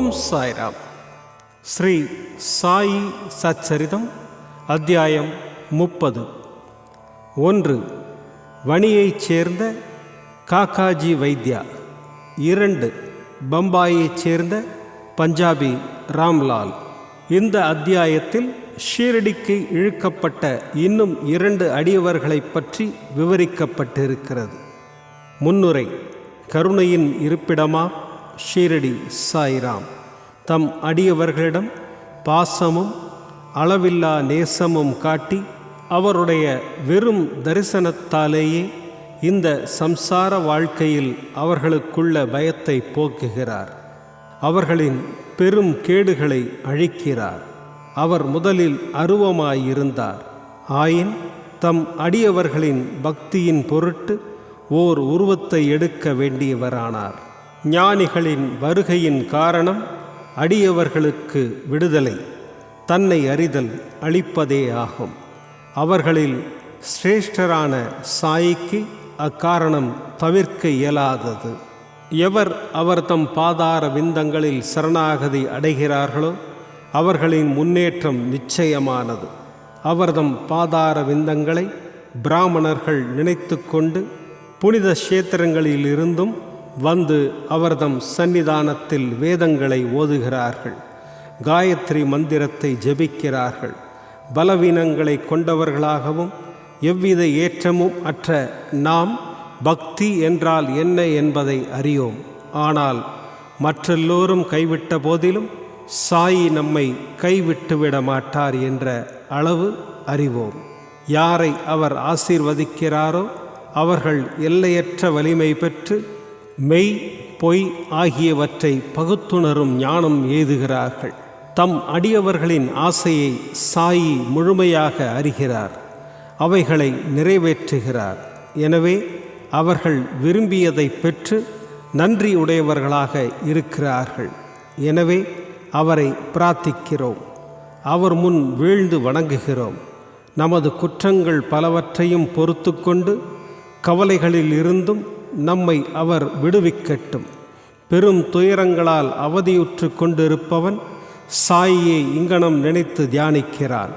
ஓம் சாய்ராம். ஸ்ரீ சாயி சச்சரிதம் அத்தியாயம் முப்பது. ஒன்று வணியைச் சேர்ந்த காக்காஜி வைத்யா. இரண்டு பம்பாயைச் சேர்ந்த பஞ்சாபி ராம்லால். இந்த அத்தியாயத்தில் ஷீரடிக்கு இழுக்கப்பட்ட இன்னும் இரண்டு அடியவர்களைப் பற்றி விவரிக்கப்பட்டிருக்கிறது. முன்னுரை கருணையின் இருப்பிடமா? ஷீரடி சாய்ராம். தம் அடியவர்களிடம் பாசமும் அளவில்லா நேசமும் காட்டி அவருடைய வெறும் தரிசனத்தாலேயே இந்த சம்சார வாழ்க்கையில் அவர்களுக்குள்ள பயத்தை போக்குகிறார். அவர்களின் பெரும் கேடுகளை அழிக்கிறார். அவர் முதலில் அருவமாயிருந்தார். ஆயின் தம் அடியவர்களின் பக்தியின் பொருட்டு ஓர் உருவத்தை எடுக்க வேண்டியவரானார். ஞானிகளின் வருகையின் காரணம் அடியவர்களுக்கு விடுதலை தன்னை அறிதல் அளிப்பதே ஆகும் அவர்களில் சிரேஷ்டரான சாய்க்கு அக்காரணம் தவிர்க்க இயலாதது. எவர் அவர் தம் பாதார விந்தங்களில் சரணாகதி அடைகிறார்களோ அவர்களின் முன்னேற்றம் நிச்சயமானது. அவர்தம் பாதார விந்தங்களை பிராமணர்கள் நினைத்து கொண்டு புனித கஷேத்திரங்களிலிருந்தும் வந்து அவர்தம் சந்நிதானத்தில் வேதங்களை ஓதுகிறார்கள். காயத்ரி மந்திரத்தை ஜெபிக்கிறார்கள். பலவீனங்களை கொண்டவர்களாகவும் எவ்வித ஏற்றமும் அற்ற நாம் பக்தி என்றால் என்ன என்பதை அறியோம். ஆனால் மற்றெல்லோரும் கைவிட்ட போதிலும் சாயி நம்மை கைவிட்டுவிட மாட்டார் என்ற அளவு அறிவோம். யாரை அவர் ஆசீர்வதிக்கிறாரோ அவர்கள் எல்லையற்ற வலிமை பெற்று மெய் பொய் ஆகியவற்றை பகுத்துணரும் ஞானம் ஏதுகிறார்கள். தம் அடியவர்களின் ஆசையை சாயி முழுமையாக அறிகிறார். அவைகளை நிறைவேற்றுகிறார். எனவே அவர்கள் விரும்பியதை பெற்று நன்றி உடையவர்களாக இருக்கிறார்கள். எனவே அவரை பிரார்த்திக்கிறோம். அவர் முன் வீழ்ந்து வணங்குகிறோம். நமது குற்றங்கள் பலவற்றையும் பொறுத்து கொண்டு கவலைகளில் இருந்தும் நம்மை அவர் விடுவிக்கட்டும். பெரும் துயரங்களால் அவதியுற்று கொண்டிருப்பவன் சாயியை இங்கனம் நினைத்து தியானிக்கிறான்.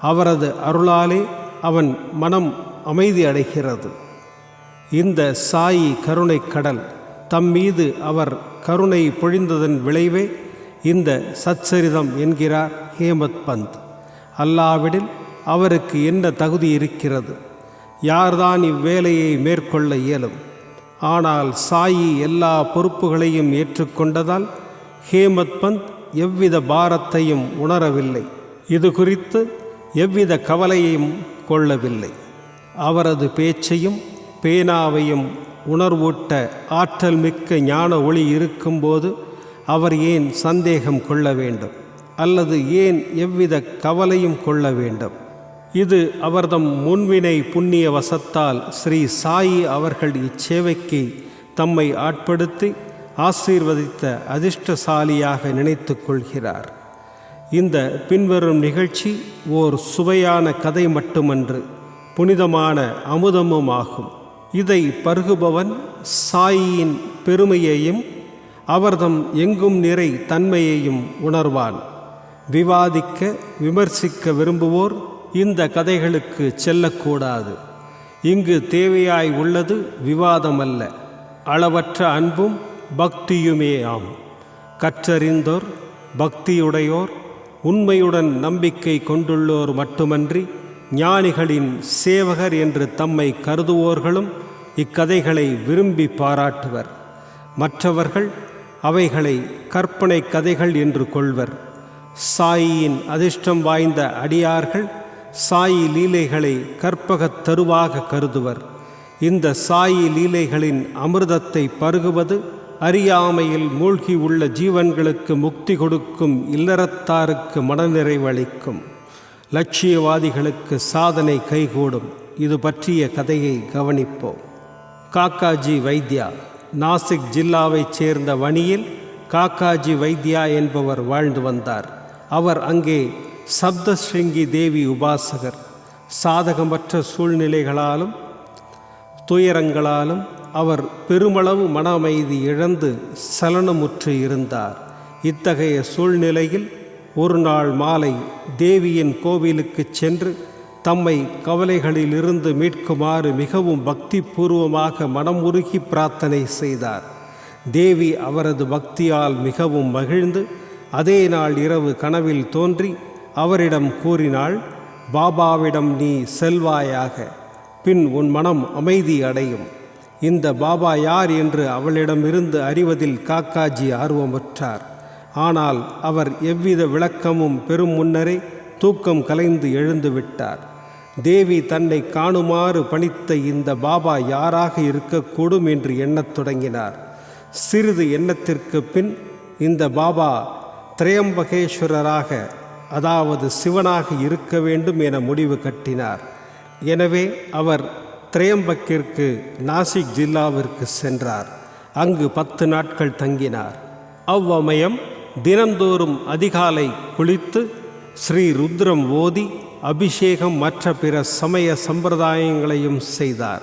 அவரது அருளாலே அவன் மனம் அமைதி அடைகிறது. இந்த சாயி கருணை கடல் தம் மீது அவர் கருணை பொழிந்ததன் விளைவே இந்த சச்சரிதம் என்கிறார் ஹேமத் பந்த். அல்லாவிடில் அவருக்கு என்ன தகுதி இருக்கிறது? யார்தான் இவ்வேலையை மேற்கொள்ள இயலும்? ஆனால் சாயி எல்லா பொறுப்புகளையும் ஏற்றுக்கொண்டதால் ஹேமத் பந்த் எவ்வித பாரத்தையும் உணரவில்லை. இது குறித்து எவ்வித கவலையையும் கொள்ளவில்லை. அவரது பேச்சையும் பேனாவையும் உணர்வூட்ட ஆற்றல் மிக்க ஞான ஒளி இருக்கும்போது அவர் ஏன் சந்தேகம் கொள்ள வேண்டும்? அல்லது ஏன் எவ்வித கவலையும் கொள்ள வேண்டும்? இது அவர்தம் முன்வினை புண்ணிய வசத்தால் ஸ்ரீ சாயி அவர்கள் இச்சேவைக்கு தம்மை ஆட்படுத்தி ஆசீர்வதித்த அதிர்ஷ்டசாலியாக நினைத்து கொள்கிறார். இந்த பின்வரும் நிகழ்ச்சி ஓர் சுவையான கதை மட்டுமன்று புனிதமான அமுதமும் ஆகும். இதை பருகுபவன் சாயியின் பெருமையையும் அவர்தம் எங்கும் நிறை தன்மையையும் உணர்வான். விவாதிக்க விமர்சிக்க விரும்புவோர் இந்த கதைகளுக்கு செல்லக்கூடாது. இங்கு தேவையாய் உள்ளது விவாதமல்ல. அளவற்ற அன்பும் பக்தியுமே ஆம். கற்றறிந்தோர் பக்தியுடையோர் உண்மையுடன் நம்பிக்கை கொண்டுள்ளோர் மட்டுமன்றி ஞானிகளின் சேவகர் என்று தம்மை கருதுவோர்களும் இக்கதைகளை விரும்பி பாராட்டுவர். மற்றவர்கள் அவைகளை கற்பனை கதைகள் என்று கொள்வர். சாயியின் அதிர்ஷ்டம் வாய்ந்த அடியார்கள் சாயி லீலைகளை கற்பகத் தருவாக கருதுவர். இந்த சாயி லீலைகளின் அமிர்தத்தை பருகுவது அறியாமையில் மூழ்கி உள்ள ஜீவன்களுக்கு முக்தி கொடுக்கும் இல்லறத்தாருக்கு மனநிறைவளிக்கும். லட்சியவாதிகளுக்கு சாதனை கைகூடும். இது பற்றிய கதையை கவனிப்போம். காக்காஜி வைத்யா நாசிக் ஜில்லாவைச் சேர்ந்த வணியில் காக்காஜி வைத்யா என்பவர் வாழ்ந்து வந்தார். அவர் அங்கே சப்தஸ்ருங்கி தேவி உபாசகர் சாதகமற்ற சூழ்நிலைகளாலும் துயரங்களாலும் அவர் பெருமளவு மன அமைதி இழந்து சலனமுற்று இருந்தார். இத்தகைய சூழ்நிலையில் ஒரு நாள் மாலை தேவியின் கோவிலுக்குச் சென்று தம்மை கவலைகளிலிருந்து மீட்குமாறு மிகவும் பக்தி பூர்வமாக மனமுருகி பிரார்த்தனை செய்தார். தேவி அவரது பக்தியால் மிகவும் மகிழ்ந்து அதே நாள் இரவு கனவில் தோன்றி அவரிடம் கூறினாள் பாபாவிடம் நீ செல்வாயாக பின் உன் மனம் அமைதி அடையும். இந்த பாபா யார் என்று அவளிடமிருந்து அறிவதில் காக்காஜி ஆர்வமுற்றார். ஆனால் அவர் எவ்வித விளக்கமும் பெரும் முன்னரே தூக்கம் கலைந்து எழுந்து விட்டார். தேவி தன்னை காணுமாறு பணித்த இந்த பாபா யாராக இருக்கக்கூடும் என்று எண்ணத் தொடங்கினார். சிறிது எண்ணத்திற்கு பின் இந்த பாபா திரையம்பகேஸ்வரராக அதாவது சிவனாக இருக்க வேண்டும் என முடிவு கட்டினார். எனவே அவர் திரையம்பக்கிற்கு நாசிக் ஜில்லாவிற்கு சென்றார். அங்கு பத்து நாட்கள் தங்கினார். அவ்வமயம் தினந்தோறும் அதிகாலை குளித்து ஸ்ரீ ருத்ரம் ஓதி அபிஷேகம் மற்ற பிற சமய சம்பிரதாயங்களையும் செய்தார்.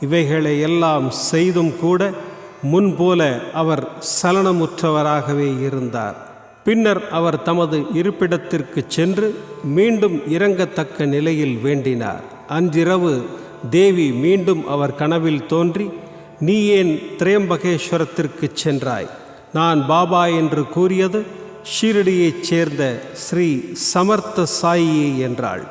இவைகளை எல்லாம் செய்தும் கூட முன்போல அவர் சலனமுற்றவராகவே இருந்தார். பின்னர் அவர் தமது இருப்பிடத்திற்கு சென்று மீண்டும் இறங்கத்தக்க நிலையில் வேண்டினார். அன்றிரவு தேவி மீண்டும் அவர் கனவில் தோன்றி நீ ஏன் திரையம்பகேஸ்வரத்திற்கு சென்றாய்? நான் பாபா என்று கூறியது ஷீரடியைச் சேர்ந்த ஸ்ரீ சமர்த்த சாயியே என்றாள்.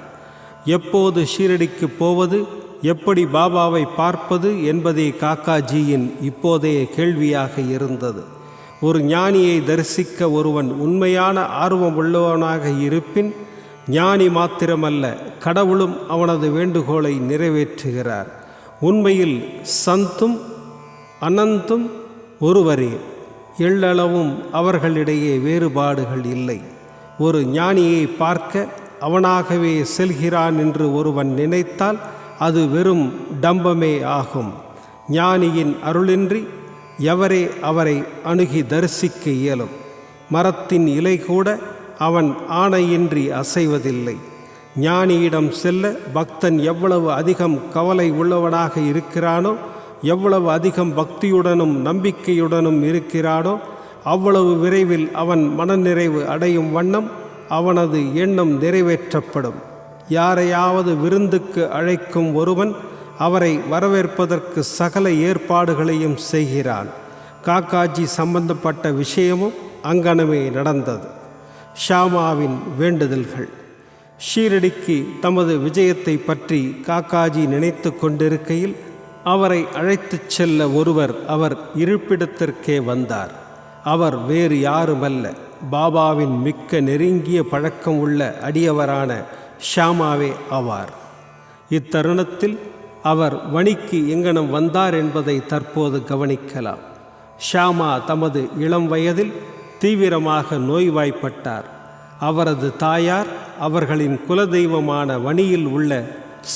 எப்போது ஷீரடிக்கு போவது? எப்படி பாபாவை பார்ப்பது? என்பதே காக்காஜியின் இப்போதைய கேள்வியாக இருந்தது. ஒரு ஞானியை தரிசிக்க ஒருவன் உண்மையான ஆர்வமுள்ளவனாக இருப்பின் ஞானி மாத்திரமல்ல கடவுளும் அவனது வேண்டுகோளை நிறைவேற்றுகிறார். உண்மையில் சந்தும் அனந்தும் ஒருவரே எள்ளளவும் அவர்களிடையே வேறுபாடுகள் இல்லை. ஒரு ஞானியை பார்க்க அவனாகவே செல்கிறான் என்று ஒருவன் நினைத்தால் அது வெறும் டம்பமே ஆகும். ஞானியின் அருளின்றி எவரே அவரை அணுகி தரிசிக்க இயலும்? மரத்தின் இலை கூட அவன் ஆணையின்றி அசைவதில்லை. ஞானியிடம் செல்ல பக்தன் எவ்வளவு அதிகம் கவலை உள்ளவனாக இருக்கிறானோ எவ்வளவு அதிகம் பக்தியுடனும் நம்பிக்கையுடனும் இருக்கிறானோ அவ்வளவு விரைவில் அவன் மனநிறைவு அடையும் வண்ணம் அவனது எண்ணம் நிறைவேற்றப்படும். யாரையாவது விருந்துக்கு அழைக்கும் ஒருவன் அவரை வரவேற்பதற்கு சகல ஏற்பாடுகளையும் செய்கிறான். காக்காஜி சம்பந்தப்பட்ட விஷயமும் அங்கனமே நடந்தது. ஷாமாவின் வேண்டுதல்கள். ஷீரடிக்கு தமது விஜயத்தை பற்றி காக்காஜி நினைத்து கொண்டிருக்கையில் அவரை அழைத்துச் செல்ல ஒருவர் அவர் இருப்பிடத்திற்கே வந்தார். அவர் வேறு யாருமல்ல. பாபாவின் மிக்க நெருங்கிய பழக்கம் உள்ள அடியவரான ஷாமாவே ஆவார். இத்தருணத்தில் அவர் வணிக்கு எங்கனம் வந்தார் என்பதை தற்போது கவனிக்கலாம். ஷாமா தமது இளம் வயதில் தீவிரமாக நோய்வாய்ப்பட்டார். அவரது தாயார் அவர்களின் குலதெய்வமான வணியில் உள்ள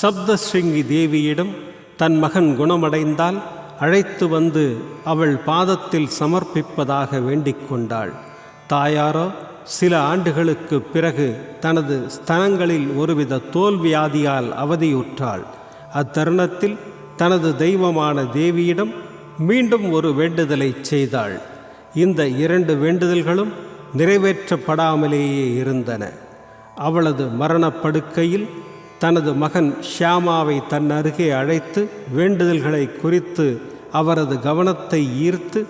சப்தஸ்ரிங்கி தேவியிடம் தன் மகன் குணமடைந்தால் அழைத்து வந்து அவள் பாதத்தில் சமர்ப்பிப்பதாக வேண்டிக் கொண்டாள். தாயாரோ சில ஆண்டுகளுக்கு பிறகு தனது ஸ்தனங்களில் ஒருவித தோல்வியாதியால் அவதியுற்றாள். அத்தருணத்தில் தனது தெய்வமான தேவியிடம் மீண்டும் ஒரு வேண்டுதலை செய்தாள். இந்த இரண்டு வேண்டுதல்களும் நிறைவேற்றப்படாமலேயே இருந்தன. அவளது மரணப்படுக்கையில் தனது மகன் ஷியாமாவை தன் அருகே அழைத்து வேண்டுதல்களை குறித்து அவரது கவனத்தை ஈர்த்து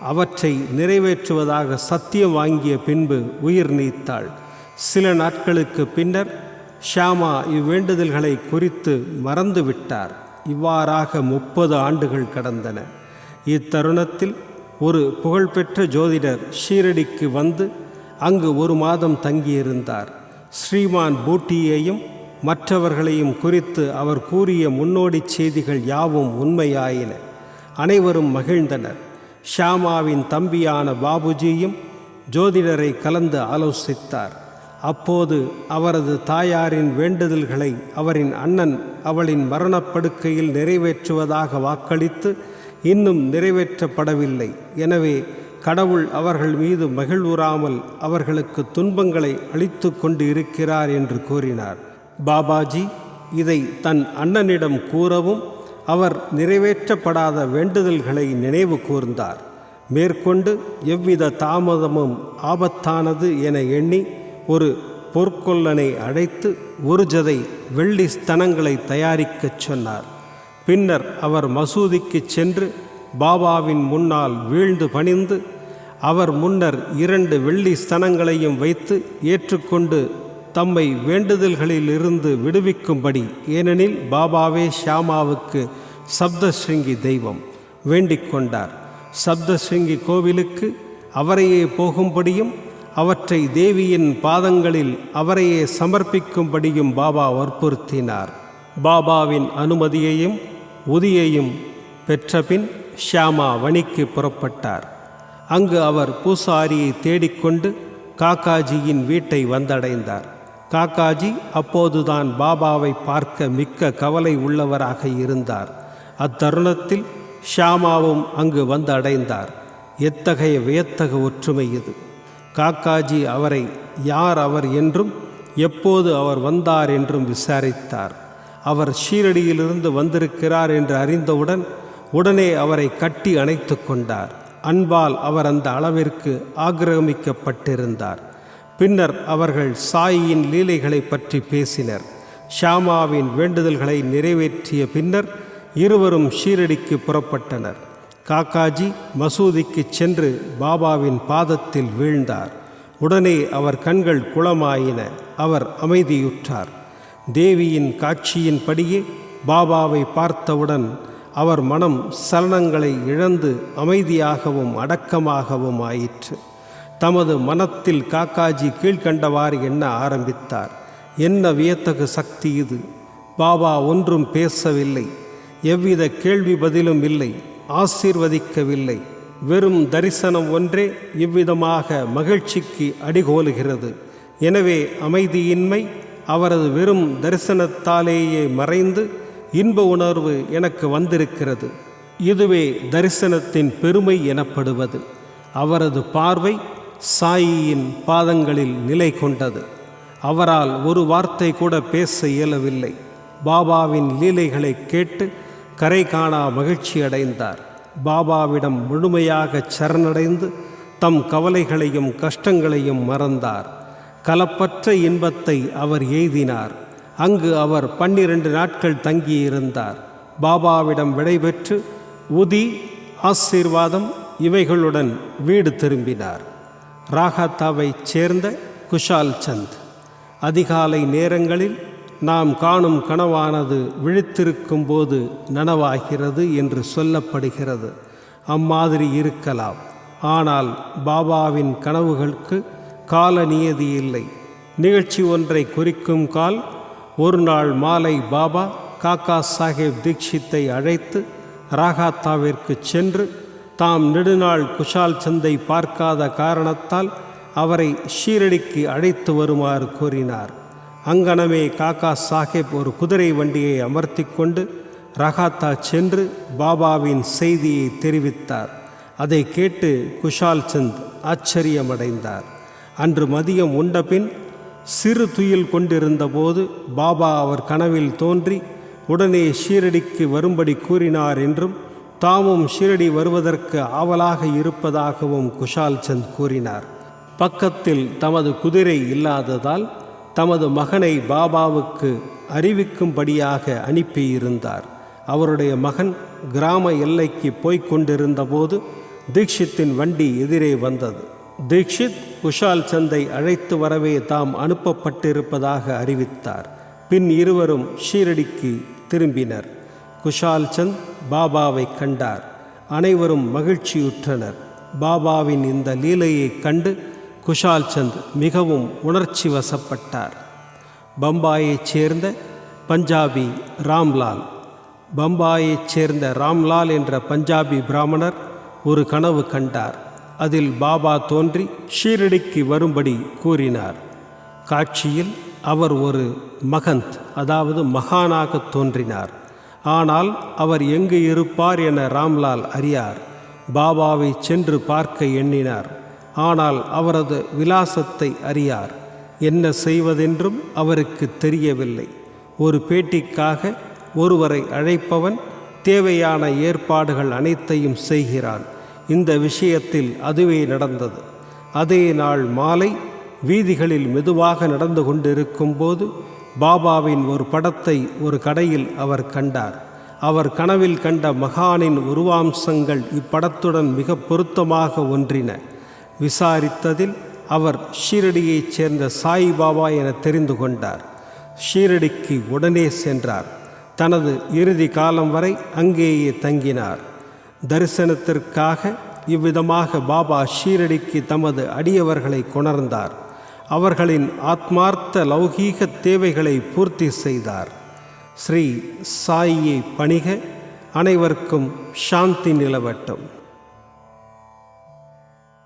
அவற்றை நிறைவேற்றுவதாக சத்தியம் வாங்கிய பின்பு உயிர் நீத்தாள். சில நாட்களுக்கு பின்னர் ஷியாமா இவ்வேண்டுதல்களை குறித்து மறந்துவிட்டார். இவ்வாறாக முப்பது ஆண்டுகள் கடந்தன. இத்தருணத்தில் ஒரு புகழ்பெற்ற ஜோதிடர் ஷீரடிக்கு வந்து அங்கு ஒரு மாதம் தங்கியிருந்தார். ஸ்ரீமான் பூட்டியையும் மற்றவர்களையும் குறித்து அவர் கூறிய முன்னோடிச் செய்திகள் யாவும் உண்மையாயின. அனைவரும் மகிழ்ந்தனர். ஷியாமாவின் தம்பியான பாபுஜியும் ஜோதிடரை கலந்து ஆலோசித்தார். அப்போது அவரது தாயாரின் வேண்டுதல்களை அவரின் அண்ணன் அவளின் மரணப்படுக்கையில் நிறைவேற்றுவதாக வாக்களித்து இன்னும் நிறைவேற்றப்படவில்லை. எனவே கடவுள் அவர்கள் மீது மகிழ்வுறாமல் அவர்களுக்கு துன்பங்களை அளித்து கொண்டு இருக்கிறார் என்று கூறினார். பாபாஜி இதை தன் அண்ணனிடம் கூறவும் அவர் நிறைவேற்றப்படாத வேண்டுதல்களை நினைவு கூர்ந்தார். மேற்கொண்டு எவ்வித தாமதமும் ஆபத்தானது என எண்ணி ஒரு பொற்கொல்லனை அழைத்து ஒரு ஜதை வெள்ளி ஸ்தனங்களை தயாரிக்கச் சொன்னார். பின்னர் அவர் மசூதிக்குச் சென்று பாபாவின் முன்னால் வீழ்ந்து பணிந்து அவர் முன்னர் இரண்டு வெள்ளி ஸ்தனங்களையும் வைத்து ஏற்றுக்கொண்டு தம்மை வேண்டுதல்களிலிருந்து விடுவிக்கும்படி ஏனெனில் பாபாவே ஷியாமாவுக்கு சப்தஸ்ருங்கி தெய்வம் வேண்டிக் கொண்டார். சப்தஸ்ருங்கி கோவிலுக்கு அவரையே போகும்படியும் அவற்றை தேவியின் பாதங்களில் அவரையே சமர்ப்பிக்கும்படியும் பாபா வற்புறுத்தினார். பாபாவின் அனுமதியையும் உதியையும் பெற்றபின் ஷியாமா வணிக்கு புறப்பட்டார். அங்கு அவர் பூசாரியை தேடிக்கொண்டு காக்காஜியின் வீட்டை வந்தடைந்தார். காக்காஜி அப்போதுதான் பாபாவை பார்க்க மிக்க கவலை உள்ளவராக இருந்தார். அத்தருணத்தில் ஷியாமாவும் அங்கு வந்து அடைந்தார் எத்தகைய வியத்தகு ஒற்றுமை இது! காக்காஜி அவரை யார் அவர் என்றும் எப்போது அவர் வந்தார் என்றும் விசாரித்தார். அவர் ஷீரடியிலிருந்து வந்திருக்கிறார் என்று அறிந்தவுடன் உடனே அவரை கட்டி அணைத்து கொண்டார். அன்பால் அவர் அந்த அளவிற்கு ஆக்கிரமிக்கப்பட்டிருந்தார். பின்னர் அவர்கள் சாயியின் லீலைகளை பற்றி பேசினர். ஷாமாவின் வேண்டுதல்களை நிறைவேற்றிய பின்னர் இருவரும் ஷீரடிக்கு புறப்பட்டனர். காக்காஜி மசூதிக்கு சென்று பாபாவின் பாதத்தில் வீழ்ந்தார். உடனே அவர் கண்கள் குளமாயின. அவர் அமைதியுற்றார். தேவியின் காட்சியின்படியே பாபாவை பார்த்தவுடன் அவர் மனம் சலனங்களை இழந்து அமைதியாகவும் அடக்கமாகவும் ஆயிற்று. தமது மனத்தில் காக்காஜி கீழ்கண்டவாறு எண்ண ஆரம்பித்தார். என்ன வியத்தகு சக்தி இது? பாபா ஒன்றும் பேசவில்லை. எவ்வித கேள்வி பதிலும் இல்லை. ஆசீர்வதிக்கவில்லை. வெறும் தரிசனம் ஒன்றே இவ்விதமாக மகிழ்ச்சிக்கு அடிகோலுகிறது. எனவே அமைதியின்மை அவரது வெறும் தரிசனத்தாலேயே மறைந்து இன்ப உணர்வு எனக்கு வந்திருக்கிறது. இதுவே தரிசனத்தின் பெருமை எனப்படுவது. அவரது பார்வை சாயியின் பாதங்களில் நிலை கொண்டது. அவரால் ஒரு வார்த்தை கூட பேச இயலவில்லை. பாபாவின் லீலைகளை கேட்டு கரை காணா மகிழ்ச்சி அடைந்தார். பாபாவிடம் முழுமையாக சரணடைந்து தம் கவலைகளையும் கஷ்டங்களையும் மறந்தார். கலப்பற்ற இன்பத்தை அவர் எய்தினார். அங்கு அவர் பன்னிரண்டு நாட்கள் தங்கியிருந்தார். பாபாவிடம் விடைபெற்று உதி ஆசீர்வாதம் இவைகளுடன் வீடு திரும்பினார். ராகாத்தாவைச் சேர்ந்த குஷால் சந்த். அதிகாலை நேரங்களில் நாம் காணும் கனவானது விழித்திருக்கும் போது நனவாகிறது என்று சொல்லப்படுகிறது. அம்மாதிரி இருக்கலாம். ஆனால் பாபாவின் கனவுகளுக்கு கால நியதி இல்லை. நிகழ்ச்சி ஒன்றை குறிக்கும் கால் ஒரு நாள் மாலை பாபா காக்கா சாஹேப் தீக்ஷித்தை அழைத்து ராகாத்தாவிற்கு சென்று தாம் நெடுநாள் குஷால் சந்தை பார்க்காத காரணத்தால் அவரை ஷீரடிக்கு அழைத்து வருமாறு கூறினார் அங்கனமே காக்கா சாஹேப் ஒரு குதிரை வண்டியை அமர்த்தி கொண்டு ரகாத்தா சென்று பாபாவின் செய்தியை தெரிவித்தார். அதை கேட்டு குஷால் சந்த் ஆச்சரியமடைந்தார். அன்று மதியம் உண்டபின் சிறு துயில் கொண்டிருந்தபோது பாபா அவர் கனவில் தோன்றி உடனே ஷீரடிக்கு வரும்படி கூறினார் என்றும் தாமும் ஷீரடி வருவதற்கு ஆவலாக இருப்பதாகவும் குஷால் சந்த் கூறினார். பக்கத்தில் தமது குதிரை இல்லாததால் தமது மகனை பாபாவுக்கு அறிவிக்கும்படியாக அனுப்பியிருந்தார். அவருடைய மகன் கிராம எல்லைக்கு போய்க் கொண்டிருந்தபோது தீக்ஷித்தின் வண்டி எதிரே வந்தது. தீக்ஷித் குஷால் சந்தை அழைத்து வரவே தாம் அனுப்பப்பட்டிருப்பதாக அறிவித்தார். பின் இருவரும் ஷீரடிக்கு திரும்பினர். குஷால் சந்த் பாபாவை கண்டார். அனைவரும் மகிழ்ச்சியுற்றனர். பாபாவின் இந்த லீலையைக் கண்டு குஷால் சந்த் மிகவும் உணர்ச்சி வசப்பட்டார் பம்பாயைச் சேர்ந்த பஞ்சாபி ராம்லால். பம்பாயைச் சேர்ந்த ராம்லால் என்ற பஞ்சாபி பிராமணர் ஒரு கனவு கண்டார். அதில் பாபா தோன்றி ஷீரடிக்கு வரும்படி கூறினார். காட்சியில் அவர் ஒரு மகந்த் அதாவது மகானாக தோன்றினார். ஆனால் அவர் எங்கு இருப்பார் என ராம்லால் அறியார். பாபாவை சென்று பார்க்க எண்ணினார். ஆனால் அவரது விலாசத்தை அறியார். என்ன செய்வதென்றும் அவருக்கு தெரியவில்லை. ஒரு பேட்டிக்காக ஒருவரை அழைப்பவன் தேவையான ஏற்பாடுகள் அனைத்தையும் செய்கிறான். இந்த விஷயத்தில் அதுவே நடந்தது. அதே நாள் மாலை வீதிகளில் மெதுவாக நடந்து கொண்டிருக்கும்போது பாபாவின் ஒரு படத்தை ஒரு கடையில் அவர் கண்டார். அவர் கனவில் கண்ட மகானின் உருவாம்சங்கள் இப்படத்துடன் மிக பொருத்தமாக ஒன்றின. விசாரித்ததில் அவர் ஷீரடியைச் சேர்ந்த சாய்பாபா என தெரிந்து கொண்டார். ஷீரடிக்கு உடனே சென்றார். தனது இறுதி காலம் வரை அங்கேயே தங்கினார். தரிசனத்திற்காக இவ்விதமாக பாபா ஷீரடிக்கு தமது அடியவர்களை கொணர்ந்தார். அவர்களின் ஆத்மார்த்த லௌகீக தேவைகளை பூர்த்தி செய்தார். ஸ்ரீ சாயியை பணிக அனைவருக்கும் சாந்தி நிலவட்டும்.